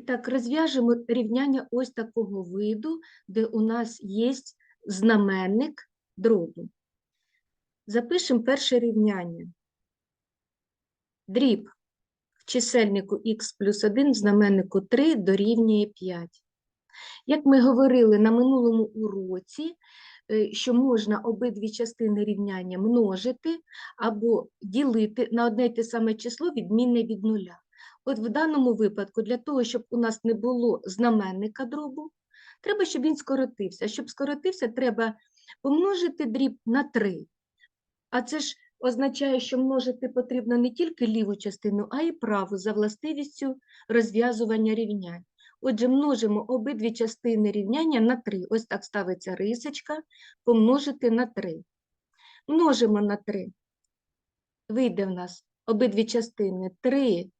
І так, розв'яжемо рівняння ось такого виду, де у нас є знаменник дробу. Запишемо перше рівняння. Дріб в чисельнику х плюс 1 в знаменнику 3 дорівнює 5. Як ми говорили на минулому уроці, е, що можна обидві частини рівняння множити або ділити на одне й те саме число відмінне від нуля. От в даному випадку, для того, щоб у нас не було знаменника дробу, треба, щоб він скоротився. Щоб скоротився, треба помножити дріб на 3. А це ж означає, що множити потрібно не тільки ліву частину, а й праву за властивістю розв'язування рівнянь. Отже, множимо обидві частини рівняння на 3. Ось так ставиться рисочка, помножити на 3. Множимо на 3. Вийде в нас обидві частини 3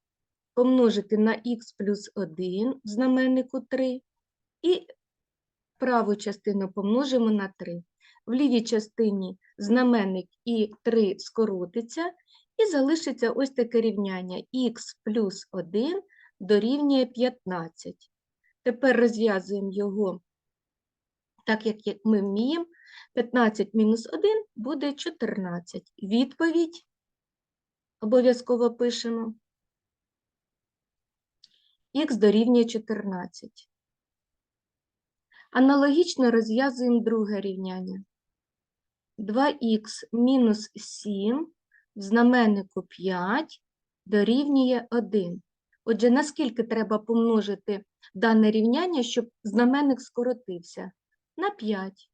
помножити на х плюс 1 в знаменнику 3 і праву частину помножимо на 3. В лівій частині знаменник і 3 скоротиться, і залишиться ось таке рівняння х плюс 1 дорівнює 15. Тепер розв'язуємо його так, як ми вміємо. 15 мінус 1 буде 14. Відповідь обов'язково пишемо. Х дорівнює 14. Аналогічно розв'язуємо друге рівняння. 2х мінус 7 в знаменнику 5 дорівнює 1. Отже, наскільки треба помножити дане рівняння, щоб знаменник скоротився? На 5.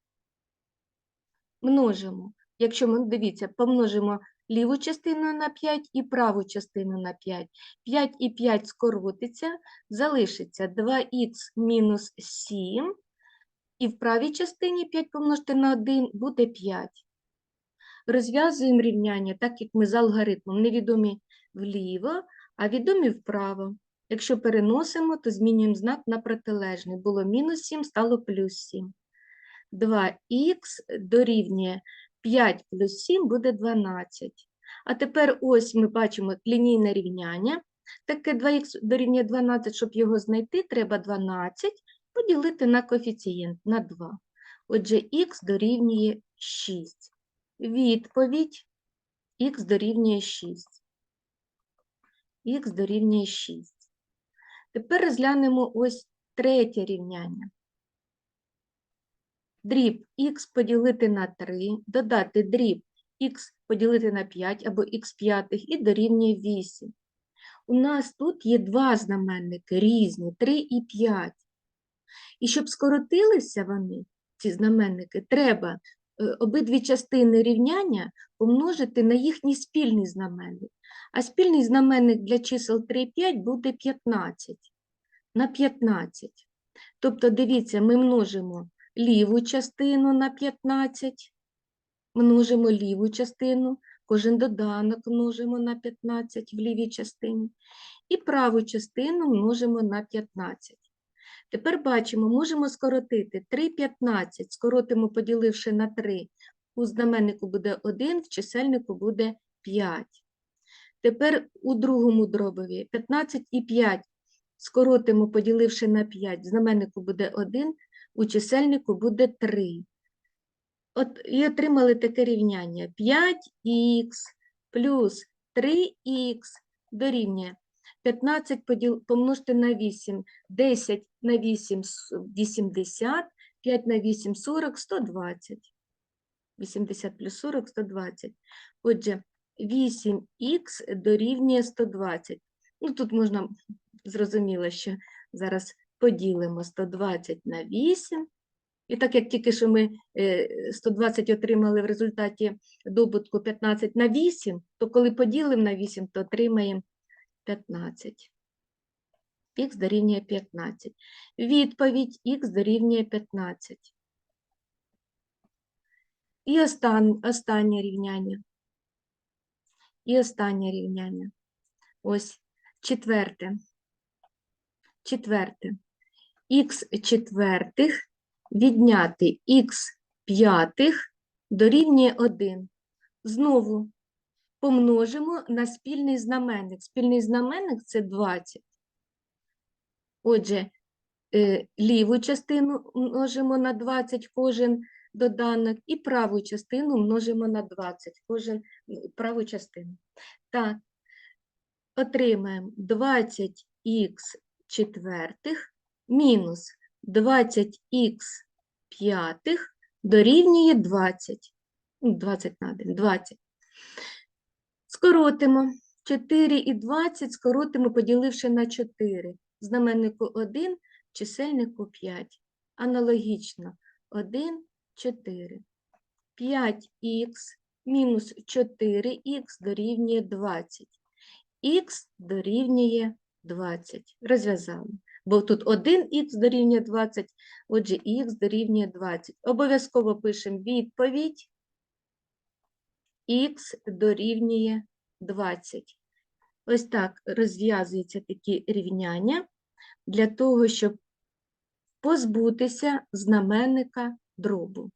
Множимо. Якщо ми, дивіться, помножимо ліву частину на 5 і праву частину на 5. 5 і 5 скоротиться, залишиться 2х мінус 7, і в правій частині 5 помножити на 1 буде 5. Розв'язуємо рівняння, так як ми з алгоритмом невідомі вліво, а відомі вправо. Якщо переносимо, то змінюємо знак на протилежний. Було мінус 7, стало плюс 7. 2х дорівнює 5 плюс 7 буде 12. А тепер ось ми бачимо лінійне рівняння. Таке 2х дорівнює 12, щоб його знайти, треба 12 поділити на коефіцієнт на 2. Отже, х дорівнює 6. Відповідь х дорівнює 6. х дорівнює 6. Тепер розглянемо ось третє рівняння. Дріб х поділити на 3, додати дріб х поділити на 5 або х п'ятих і дорівнює 8. У нас тут є два знаменники різні, 3 і 5. І щоб скоротилися вони, ці знаменники, треба е, обидві частини рівняння помножити на їхній спільний знаменник. А спільний знаменник для чисел 3 і 5 буде 15 на 15. Тобто, дивіться, ми множимо ліву частину на 15, множимо ліву частину, кожен доданок множимо на 15 в лівій частині, і праву частину множимо на 15. Тепер бачимо, можемо скоротити 3 15, скоротимо, поділивши на 3, у знаменнику буде 1, в чисельнику буде 5. Тепер у другому дробові 15 і 5 скоротимо, поділивши на 5, в знаменнику буде 1, у чисельнику буде 3. От і отримали таке рівняння 5х плюс 3х дорівнює 15 поділ, помножити на 8, 10 на 8 – 80, 5 на 8 – 40, 120. 80 плюс 40 – 120. Отже, 8х дорівнює 120. Ну, тут можна, зрозуміло, що зараз поділимо 120 на 8. І так як тільки що ми е, 120 отримали в результаті добутку 15 на 8, то коли поділимо на 8, то отримаємо 15. Х дорівнює 15. Відповідь х дорівнює 15. І остан, останнє рівняння. І останнє рівняння. Ось четверте. Четверте. Х четвертих відняти х п'ятих дорівнює 1. Знову помножимо на спільний знаменник. Спільний знаменник це 20. Отже, е, ліву частину множимо на 20 кожен доданок, і праву частину множимо на 20 кожен праву частину. Так, отримаємо 20х четвертих мінус 20х п'ятих дорівнює 20. Ну, 20 на 1, 20. Скоротимо. 4 і 20 скоротимо, поділивши на 4. Знаменнику 1, чисельнику 5. Аналогічно 1, 4. 5х мінус 4х дорівнює 20. Х дорівнює 20. Розв'язали. Бо тут 1х дорівнює 20, отже, х дорівнює 20. Обов'язково пишемо відповідь. Х дорівнює 20. Ось так розв'язуються такі рівняння для того, щоб позбутися знаменника дробу.